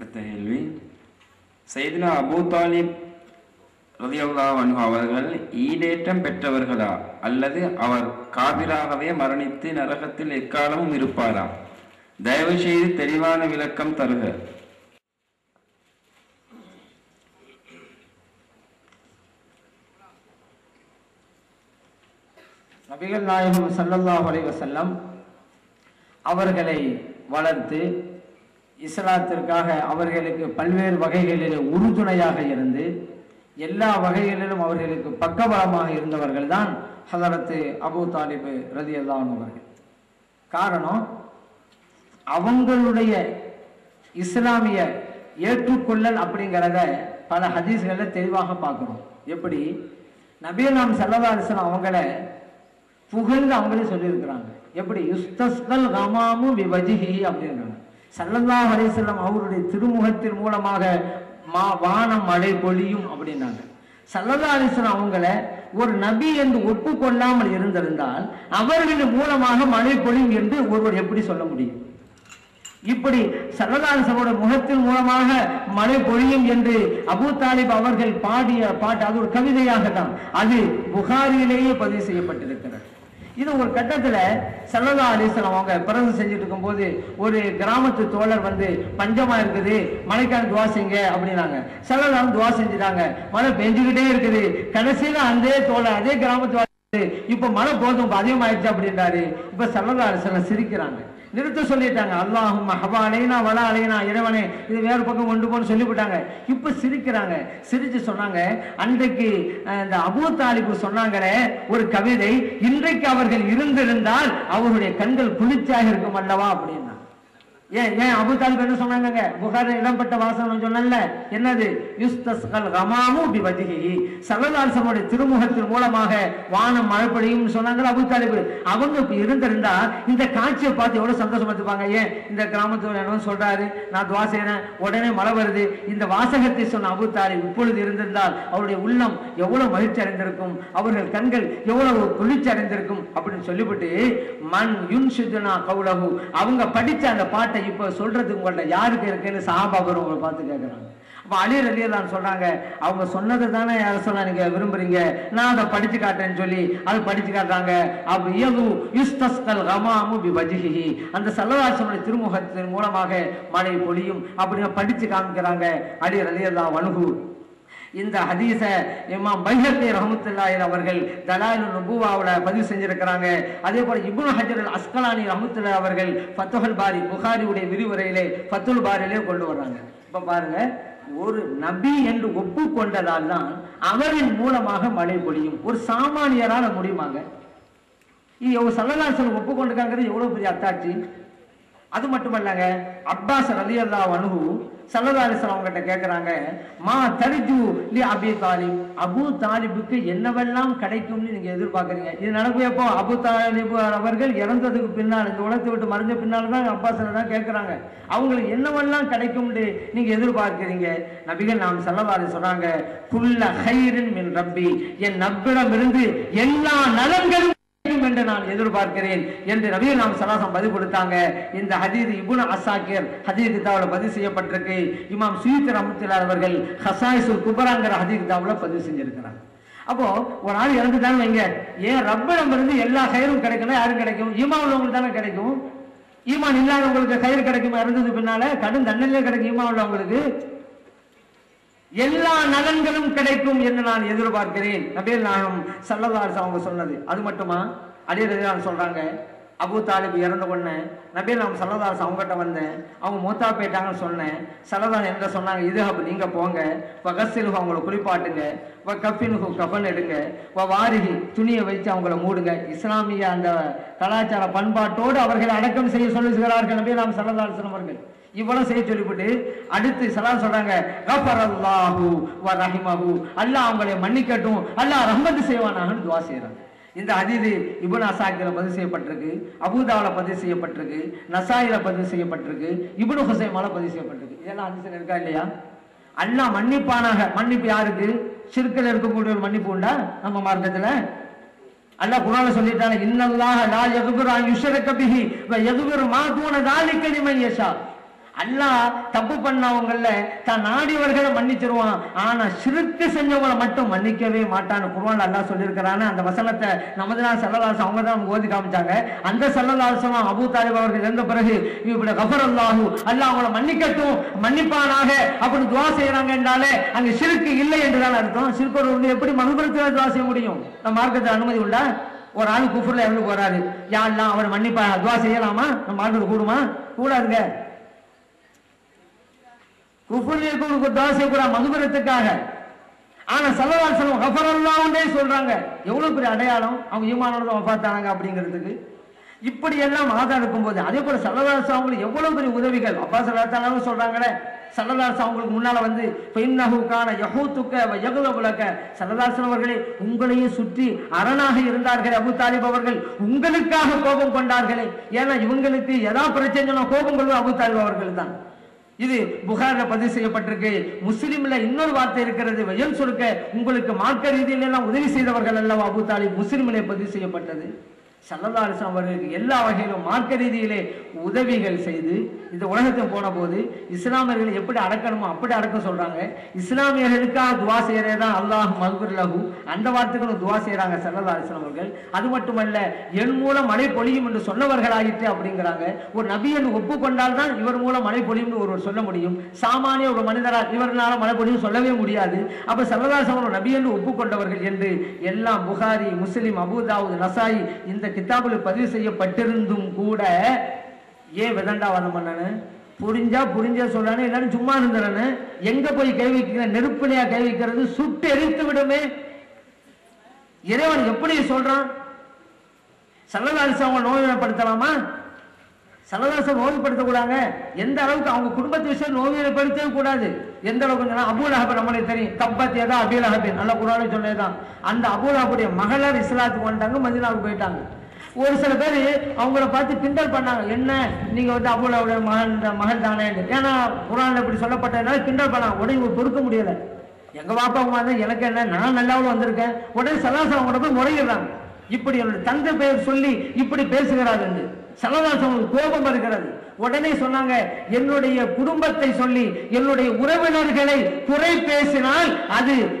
அடுத்த கேள்வி. சைதினா அபூ தாலிப் ரதியல்லா அன்ஹு அவர்கள் ஈடேற்றம் பெற்றவர்களா? அல்லது அவர் காபிராகவே மரணித்து நரகத்தில் எக்காலமும் இருப்பாரா? தயவு செய்து தெளிவான விளக்கம் தருக. நபிகள் நாயகம் ஸல்லல்லாஹு அலைஹி அவர்களை வளர்த்து இஸ்லாத்திற்காக அவர்களுக்கு பல்வேறு வகைகளில் உறுதுணையாக இருந்து எல்லா வகைகளிலும் அவர்களுக்கு பக்கபலமாக இருந்தவர்கள் தான் ஹதரத்து அபூ தாலிபு ரதியல்லான் அவர்கள். காரணம் அவங்களுடைய இஸ்லாமிய ஏற்றுக்கொள்ளல் அப்படிங்கிறத பல ஹதீஸ்களில் தெளிவாக பார்க்குறோம். எப்படி? நபிய நாம் சல்லல்லா அலிஸ்லாம் அவங்கள புகழ்ந்து அவங்களே சொல்லியிருக்கிறாங்க. எப்படி? யுஸ்தஸ்கல் கமாமு விபஜிஹி அப்படின்றாங்க. சல்லல்லா அலிசல்லம் அவருடைய திருமுகத்தின் மூலமாக மா வானம் மழை பொழியும் அப்படின்னாங்க. சல்லல்லா அலிஸ்லாம் அவங்கள ஒரு நபி என்று ஒப்புக்கொள்ளாமல் இருந்திருந்தால் அவர்களின் மூலமாக மழை பொழியும் என்று ஒருவர் எப்படி சொல்ல முடியும்? இப்படி சரதாசவோட முகத்தின் மூலமாக மழை பொழியும் என்று அபு தாலிப் அவர்கள் பாடிய பாட்டு அது ஒரு கவிதையாக தான் அது புகாரியிலேயே பதிவு செய்யப்பட்டிருக்கிறது. இது ஒரு கட்டத்துல செல்லதா அலிஸ்லாம் அவங்க பிறகு செஞ்சுட்டு இருக்கும்போது ஒரு கிராமத்து தோழர் வந்து பஞ்சமா இருக்குது மழைக்கான துவா செய்யுங்க அப்படின்னாங்க. செல்லதாலும் துவா செஞ்சுட்டாங்க. மழை பெஞ்சுக்கிட்டே இருக்குது. கடைசியில அதே தோழர் அதே கிராமத்து இப்ப மழை போதும் அதிகமாயிடுச்சு அப்படின்றாரு. இப்ப சல்லல்லா அலிஸ்லாம் சிரிக்கிறாங்க. நிறுத்த சொல்லிட்டாங்க. அல்லாஹும் ஹபா அலைனா வலா அலைனா இறைவனே இது வேறு பக்கம் கொண்டு போன்னு சொல்லிவிட்டாங்க இப்ப சிரிக்கிறாங்க. சிரிச்சு சொன்னாங்க அன்றைக்கு இந்த அபு தாலிபு சொன்னாங்களே ஒரு கவிதை இன்றைக்கு அவர்கள் இருந்திருந்தால் அவருடைய கண்கள் குளிர்ச்சியாக இருக்கும் அல்லவா அப்படின்னு. ஏன் ஏன் அபு தாலிப் என்ன சொன்னாங்க புகாரில் இடம்பெற்ற வாசகம் சொன்னல என்னது? யுஸ்தஸ்கல் கமாமு பி வஜ்ஹிஹி திருமுகத்தின் மூலமாக வானம் மழை பொழியும் சொன்னாங்க அபு தாலிப். அவங்க இருந்திருந்தா இந்த காட்சியை பார்த்து எவ்வளவு சந்தோஷப்பட்டுப்பாங்க ஏன்? இந்த கிராமத்து என்ன சொல்றாரு நான் துவா செய்றேன் உடனே மழை வருது. இந்த வாசகத்தை சொன்ன அபு தாலிப் இப்பொழுது இருந்திருந்தால் அவருடைய உள்ளம் எவ்வளவு மகிழ்ச்சி அடைந்திருக்கும் அவர்கள் கண்கள் எவ்வளவு குளிர்ச்சி அடைந்திருக்கும் அப்படின்னு சொல்லிவிட்டு மண் யுன்ஷுதுனா கவுலகு அவங்க படிச்ச அந்த பாட்டை இப்போ சொல்றதுக்கு உங்கள்ட்ட யாருக்கு இருக்குன்னு சஹாபாபர் உங்களை பார்த்து கேட்குறாங்க அப்போ அழியர் ரலியல்லான்னு சொல்றாங்க. அவங்க சொன்னதை தானே யார சொல்ல நீங்க விரும்புறீங்க. நான் அதை படிச்சு காட்டுறேன்னு சொல்லி அதை படிச்சு காட்டுறாங்க. அப்ப இயகு யுஸ்தஸ்கல் ரமாமு பி வஜ்ஹிஹி அந்த சல்லதாசனுடைய திருமுகத்தின் மூலமாக மழை பொழியும் அப்படின்னு படிச்சு காமிக்கிறாங்க. அழியர் ரலியல்லா வனுகு இந்த ஹதீஸ இமாம் பைஹத்தி ரஹமத்துல்லாஹி அவர்கள் தலாயு நுபுவாவுல பதிவு செஞ்சிருக்கிறாங்க. அதே போல இப்னு ஹஜர் அல் அஸ்கலானி ரஹமத்துல்லா அவர்கள் ஃபத்துஹல் பாரி புகாரியுடைய விரிவுரையிலே ஃபத்துல் பாரியிலே கொண்டு வர்றாங்க. இப்போ பாருங்க ஒரு நபி என்று ஒப்புக்கொண்டதால் தான் அவரின் மூலமாக மழை பொழியும். ஒரு சாமானியரால் முடியுமாங்க? இது எவ்வளோ சல்லல்லாசன் ஒப்புக்கொண்டிருக்காங்கிறது எவ்வளோ பெரிய அத்தாட்சி? அது மட்டுமல்லங்க அப்பாஸ் ரலியல்லா அனுகு சல்லல்லா அலிஸ்லாம் அவங்ககிட்ட கேட்குறாங்க மா தரிஜு லி அபி தாலிப். அபு தாலிபுக்கு என்னவெல்லாம் கிடைக்கும்னு நீங்க எதிர்பார்க்குறீங்க? இது நடக்கும் எப்போ? அபு தாலிப் அவர்கள் இறந்ததுக்கு பின்னால் இந்த உலகத்தை விட்டு மறைஞ்ச பின்னால் தான் அப்பாஸ் தான் கேட்குறாங்க அவங்களுக்கு என்னவெல்லாம் கிடைக்கும்னு நீங்க எதிர்பார்க்குறீங்க? நபிகள் நாம் சல்லல்லா அலி சொன்னாங்க குல்ல ஹைரின் மின் ரப்பி. என் நப்பிடம் இருந்து எல்லா நலன்களும் என்று நான் எதிர்பார்க்கிறேன் என்று நபிகள் நாம் சலாசம் பதிவு கொடுத்தாங்க. இந்த ஹதீது இபுன அசாக்கியர் ஹதீர் கிதாவில் பதிவு செய்யப்பட்டிருக்கு. இமாம் சுயீத் ரஹமத்துல்லாஹி அவர்கள் ஹசாயிசு குபராங்கிற ஹதீர் கிதாவில் பதிவு செஞ்சிருக்கிறாங்க அப்போ ஒரு ஆள் இறந்துட்டான்னு வைங்க. ஏன் ரப்பிடம் இருந்து எல்லா கயிறும் கிடைக்கணும் யாரும் கிடைக்கும்? ஈமான் உள்ளவங்களுக்கு தானே கிடைக்கும். ஈமான் இல்லாதவங்களுக்கு கயிறு கிடைக்குமா? இறந்தது பின்னால கடும் தண்டனையிலே கிடைக்கும் ஈமான் உள்ளவங்களுக்கு. எல்லா நலன்களும் கிடைக்கும் என்று நான் எதிர்பார்க்கிறேன். நபீல் நாயகம் சல்லதாஸ் அவங்க சொன்னது. அது மட்டுமா? அலிரதான் சொல்கிறாங்க அபு தாலிப் இறந்த உடனே நபீல் நாம் சல்லதாஸ் அவங்ககிட்ட வந்தேன் அவங்க மூத்தா போயிட்டாங்கன்னு சொன்னேன். சல்லதான் என்ன சொன்னாங்க இது அப்போ நீங்கள் போங்க. வகசிலுகு அவங்கள குளிப்பாட்டுங்க. வ கஃபினுகு கஃபன் எடுங்க. வ வாரிகி துணியை வச்சு அவங்கள மூடுங்க. இஸ்லாமிய அந்த கலாச்சார பண்பாட்டோடு அவர்களை அடக்கம் செய்ய சொல்லுகிறார்கள் நபி நாம் சல்லதாஸ் அவர்கள். இவ்வளவு செய்ய சொல்லிவிட்டு அடுத்து சலாம் சொல்றாங்க கஃபரல்லாஹு வ ரஹிமஹு. அல்லாஹ் அவங்களை மன்னிக்கட்டும். அல்லாஹ் ரஹ்மத் செய்வானாகன்னு துவா செய்றாங்க. இந்த ஹதீது இபுன் அசாக்கில் பதிவு செய்யப்பட்டிருக்கு அபுதாவில் பதிவு செய்யப்பட்டிருக்கு நசாயில பதிவு செய்யப்பட்டிருக்கு இபுனு ஹுசைமால பதிவு செய்யப்பட்டிருக்கு. இதெல்லாம் அதிசயம் இருக்கா இல்லையா? அண்ணா மன்னிப்பானாக மன்னிப்பு யாருக்கு? சிறுக்கில் இருக்கக்கூடிய ஒரு மன்னிப்பு உண்டா? நம்ம மார்க்கத்தில். அல்லாஹ் குரான சொல்லிட்டாங்க இன்னல்லாக லா யக்பிரு அன் யுஷ்ரக பிஹி மா தூன தாலிக லிமன் யஷா. அல்லாஹ் தப்பு பண்ணவங்கள தான் நாடியவர்களை மன்னிச்சிருவான். ஆனா சிறுக்கு செஞ்சவங்களை மட்டும் மன்னிக்கவே மாட்டான்னு குருவான் அல்லாஹ் சொல்லியிருக்கிறான்னு அந்த வசனத்தை நமது நாள் சல்லல்லாசம் அவங்க தான் ஓதி காமிச்சாங்க. அந்த செல்லலாசம் அபு தாலிப் அவர்கள் இறந்த பிறகு இப்படி கபர் அல்லாஹு அல்லாஹ் அவங்களை மன்னிக்கட்டும் மன்னிப்பானாக அப்படி துவா செய்யறாங்க என்றாலே அங்க சிறுக்கு இல்லை என்றுதான் அர்த்தம். சிறுக்கோடு எப்படி மனுபுரத்தில் துவா செய்ய முடியும்? நம்ம மார்க்கத்தில் அனுமதி உண்டா? ஒரு ஆள் குஃபுர்ல இறந்து போறாரு. யாரெல்லாம் அவர் மன்னிப்பா துவா செய்யலாமா? நம்ம மார்க்கத்தில் கூடுமா? கூடாதுங்க. குஃபுல் இருக்கவனுக்கு துவா செய்யக்கூடாது மதுபரத்துக்காக. ஆனா சல்லல்லாஹு செல்வம் வஸல்லம் கஃபரல்லாஹ்னே சொல்றாங்க. எவ்வளவு பெரிய அடையாளம்? அவங்க ஈமானோட வஃபாத்தானாங்க அப்படிங்கிறதுக்கு. இப்படி எல்லாம் இருக்கும் இருக்கும்போது அதே போல சல்லதாஸ் அவங்களுக்கு எவ்வளவு பெரிய உதவிகள்? அப்பா சல்லல்லாஹு சொல்றாங்களே சல்லதாஸ் அவங்களுக்கு முன்னால வந்து பெண்ணஹு யகூத்துக்க யகுத உலக சல்லதாசன் அவர்களே உங்களையும் சுற்றி அரணாக இருந்தார்கள் அபு தாலிப் அவர்கள். உங்களுக்காக கோபம் கொண்டார்களே. ஏன்னா இவங்களுக்கு எதா பிரச்சனை கோபம் கொள்வது அபு தாலிப் அவர்கள் தான் இது புகார பதிவு செய்யப்பட்டிருக்கு. முஸ்லிம்ல இன்னொரு வார்த்தை இருக்கிறது. வெயல் சுருக்க உங்களுக்கு மார்க்க ரீதியில எல்லாம் உதவி செய்தவர்கள் அல்லவா? அபு தாலிப் முஸ்லிமிலே பதிவு செய்யப்பட்டது. சல்லல்லா அவர்களுக்கு எல்லா வகையிலும் மார்க்க ரீதியிலே உதவிகள் செய்து இந்த உலகத்தில் போன போது இஸ்லாமியர்களை எப்படி அடக்கணுமோ அப்படி அடக்க சொல்றாங்க. இஸ்லாமியர்களுக்காக துவா செய்யறதுதான் அல்லாஹ் மகுர் லகு அந்த வார்த்தைகளும் துவா செய்யறாங்க சல்லல்லா அவர்கள். அது மட்டுமல்ல என் மூலம் மழை பொழியும் என்று சொன்னவர்கள் ஆகிட்டு அப்படிங்கிறாங்க. ஒரு நபியன் ஒப்புக்கொண்டால் தான் இவர் மூலம் மழை பொழியும்னு ஒருவர் சொல்ல முடியும். சாமானிய ஒரு மனிதரால் இவர்னால மழை பொழியும் சொல்லவே முடியாது. அப்ப சல்லதாசம் ஒரு நபி என்று ஒப்புக்கொண்டவர்கள் என்று எல்லாம் புகாரி முஸ்லிம் அபுதாவுது நசாயி இந்த கிதாபில் பதிவு செய்யப்பட்டிருந்தும் கூட ஏன் விதண்டாவாதம் பண்ணனு? புரிஞ்சா புரிஞ்சா சொல்றானு எல்லாரும் சும்மா இருந்தானு எங்க போய் கை வைக்கிற? நெருப்பிலையா கை வைக்கிறது? சுட்டு எரித்து விடுமே. இறைவன் எப்படி சொல்றான்? சல்லதாரிசம் அவங்க நோய்படுத்தலாமா சல்லதாசம் நோய்படுத்தக்கூடாங்க எந்த அளவுக்கு அவங்க குடும்பத்து விஷயம் நோய்படுத்தவே கூடாது. எந்த அளவுக்கு சொன்னா அபூல் அஹப் நம்மளுக்கு தெரியும். தப்பத் ஏதா அபீல் அஹபின் நல்ல குரானை சொன்னதுதான். அந்த அபூல் அஹபுடைய மகளார் இஸ்லாத்துக்கு வந்துட்டாங்க மதினாவுக்கு போயிட்டாங்க. ஒரு சில பேர் அவங்கள பார்த்து கிண்டல் பண்ணாங்க. என்ன? நீங்கள் வந்து அபூலாவுடைய மகன் மகன் தானே? ஏன்னா குரான்ல இப்படி சொல்லப்பட்டதுனால கிண்டல் பண்ணாங்க. உடனே இவங்க பொறுக்க முடியலை. எங்கள் பாப்பா அம்மா தான் எனக்கு என்ன? நான் நல்லாவும் வந்திருக்கேன். உடனே சலாசம் அவங்க போய் முறையிடுறாங்க. இப்படி என்னுடைய தந்தை பெயர் சொல்லி இப்படி பேசுகிறார் என்று. சலதாசம் கோபம் இருக்கிறது உடனே சொன்னாங்க என்னுடைய குடும்பத்தை சொல்லி என்னுடைய உறவினர்களை குறை பேசினால் அது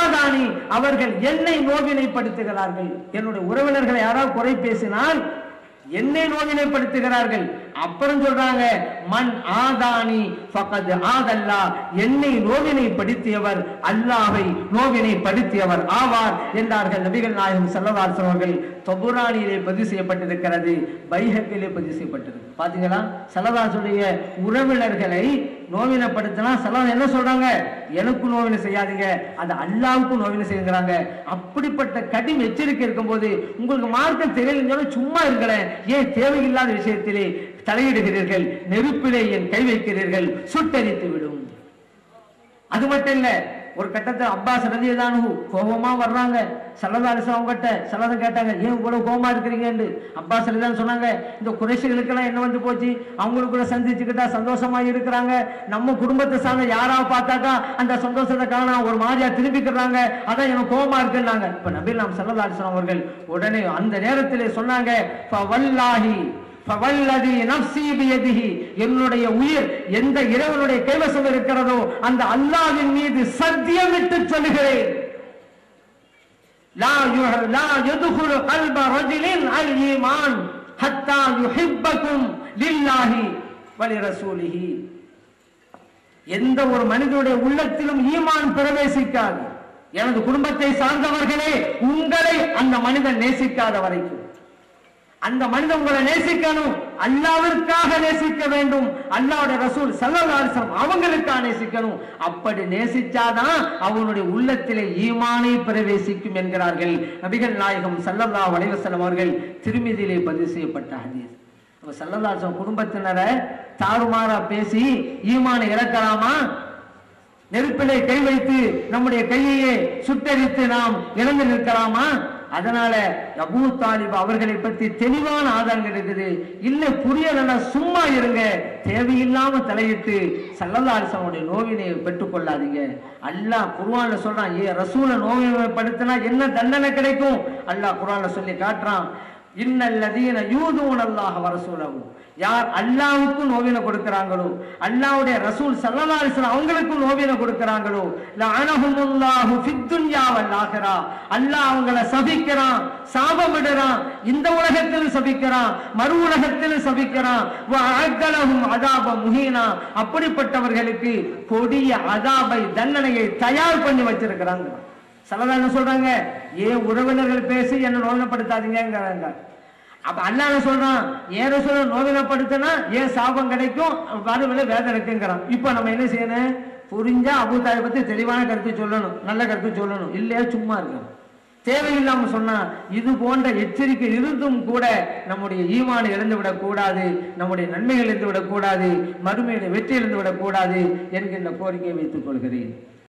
ஆதானி அவர்கள் என்னை நோவினைப்படுத்துகிறார்கள். என்னுடைய உறவினர்களை யாராவது குறை பேசினால் என்னை நோவினைப்படுத்துகிறார்கள். அப்புறம் சொல்றாங்க மண் ஆதானி பக்கத்து ஆதல்லா என்னை நோவினைப்படுத்தியவர் அல்லாவை நோவினைப்படுத்தியவர் ஆவார் என்றார்கள் நபிகள் நாயகம் செல்லதாசன் அவர்கள். தொபுரானியிலே பதிவு செய்யப்பட்டிருக்கிறது பைஹக்கிலே பதிவு செய்யப்பட்டிருக்கு. பாத்தீங்களா? செல்லதாசுடைய உறவினர்களை நோவினப்படுத்தினா செலவு என்ன சொல்றாங்க? எனக்கு நோவினை செய்யாதீங்க. அது அல்லாவுக்கும் நோவினை செய்யுங்கிறாங்க. அப்படிப்பட்ட கடும் எச்சரிக்கை இருக்கும்போது உங்களுக்கு மார்க்கம் தெரியலன்னு சும்மா இருக்கிறேன் ஏன் தேவையில்லாத விஷயத்திலே தலையிடுகிறீர்கள்? நெருப்பிலே என் கை வைக்கிறீர்கள். சுட்டரித்து விடும். அது மட்டும் இல்லை ஒரு கட்டத்தில் அப்பாஸ் ரதியதானு கோபமாக வர்றாங்க. சல்லதாலிசம் அவங்ககிட்ட சல்லதம் கேட்டாங்க ஏன் இவ்வளோ கோபமாக இருக்கிறீங்கன்னு அப்பாஸ் ரதிதான் சொன்னாங்க இந்த குறைசிகளுக்கெல்லாம் என்ன வந்து போச்சு? அவங்களுக்குள்ள சந்திச்சுக்கிட்டா சந்தோஷமாக இருக்கிறாங்க. நம்ம குடும்பத்தை சார்ந்த யாராக பார்த்தாக்கா அந்த சந்தோஷத்தை காணா ஒரு மாதிரியாக திரும்பிக்கிறாங்க. அதான் எனக்கு கோபமாக இருக்குன்னாங்க. இப்போ நபீல் நாம் சல்லதாலிசம் அவர்கள் உடனே அந்த நேரத்தில் சொன்னாங்க என்னுடைய உயிர் எந்த இறைவனுடைய கைவசம் இருக்கிறதோ அந்த அல்லாவின் மீது சத்தியமிட்டு சொல்லுகிறேன். லில்லாஹி எந்த ஒரு மனிதனுடைய உள்ளத்திலும் ஈமான் பிரவேசிக்காது. எனது குடும்பத்தை சார்ந்தவர்களே உங்களை அந்த மனிதன் நேசிக்காத வரைக்கும். அந்த மனிதன் உங்களை நேசிக்கணும். அல்லாவிற்காக நேசிக்க வேண்டும். அல்லாவுடைய ரசூல் சல்லல்லாஹு அவங்களுக்காக நேசிக்கணும். அப்படி நேசிச்சாதான் அவனுடைய உள்ளத்திலே ஈமானை பிரவேசிக்கும் என்கிறார்கள். நபிகள் நாயகம் சல்லல்லாஹு அலைஹி அவர்கள் திருமிதியிலே பதிவு செய்யப்பட்ட ஹதீஸ். அப்ப சல்லல்லாஹு குடும்பத்தினரை தாறுமாறா பேசி ஈமானை இழக்கலாமா? நெருப்பிலே கை வைத்து நம்முடைய கையையே சுட்டரித்து நாம் இழந்து நிற்கலாமா? அதனால அபூ தாலிப் அவர்களை பற்றி தெளிவான ஆதாரங்கள் இருக்குது. இல்ல புரியலன்னா சும்மா இருங்க. தேவையில்லாம தலையிட்டு சல்லல்லாசனுடைய நோவினை பெற்றுக் கொள்ளாதீங்க. அல்லாஹ் குர்ஆன்ல சொல்றான் ஏ ரசூலை நோவினைப்படுத்தினா என்ன தண்டனை கிடைக்கும்? அல்லாஹ் குர்ஆன்ல சொல்லி காட்டுறான். இன்னல்லதீன யூதூன் அல்லாஹ வரசூலஹு. யார் அல்லாவுக்கும் நோவினை கொடுக்கறாங்களோ அல்லாவுடைய ரசூல் ஸல்லல்லாஹு அலைஹி அவங்களுக்கும் நோவினை கொடுக்கிறாங்களோ லஅனஹுமுல்லாஹு ஃபித் துன்யா வல் ஆகிரா அல்லாஹ் அவங்கள சபிக்கிறான் சாபமிடுறான் இந்த உலகத்தில் சபிக்கிறான் மறு உலகத்தில் சபிக்கிறான். வஅத்தலஹும் அதாப முஹீனா. அப்படிப்பட்டவர்களுக்கு கொடிய அதாபை தண்டனையை தயார் பண்ணி வச்சிருக்கிறாங்க. சிலதான் என்ன சொல்றாங்க? ஏன் உறவினர்கள் பேசி என்ன நோவினப்படுத்தாதீங்கிறாங்க அப்ப அண்ணா என்ன சொல்றான்? ஏன் சொல்ல நோதனப்படுத்தினா ஏன் சாபம் கிடைக்கும் வரவில்லை வேதம் இருக்குங்கிறான். இப்ப நம்ம என்ன செய்யணும்? புரிஞ்சா அபுதாயை பத்தி தெளிவான கருத்து சொல்லணும் நல்ல கருத்து சொல்லணும். இல்லையா? சும்மா இருக்கணும். தேவையில்லாம சொன்னா இது போன்ற எச்சரிக்கை இருந்தும் கூட நம்முடைய ஈமானை இழந்து விடக் கூடாது நம்முடைய நன்மைகள் இழந்து விடக் கூடாது மறுமையில வெற்றி இழந்து விடக் கூடாது என்கின்ற கோரிக்கையை வைத்துக் கொள்கிறேன்.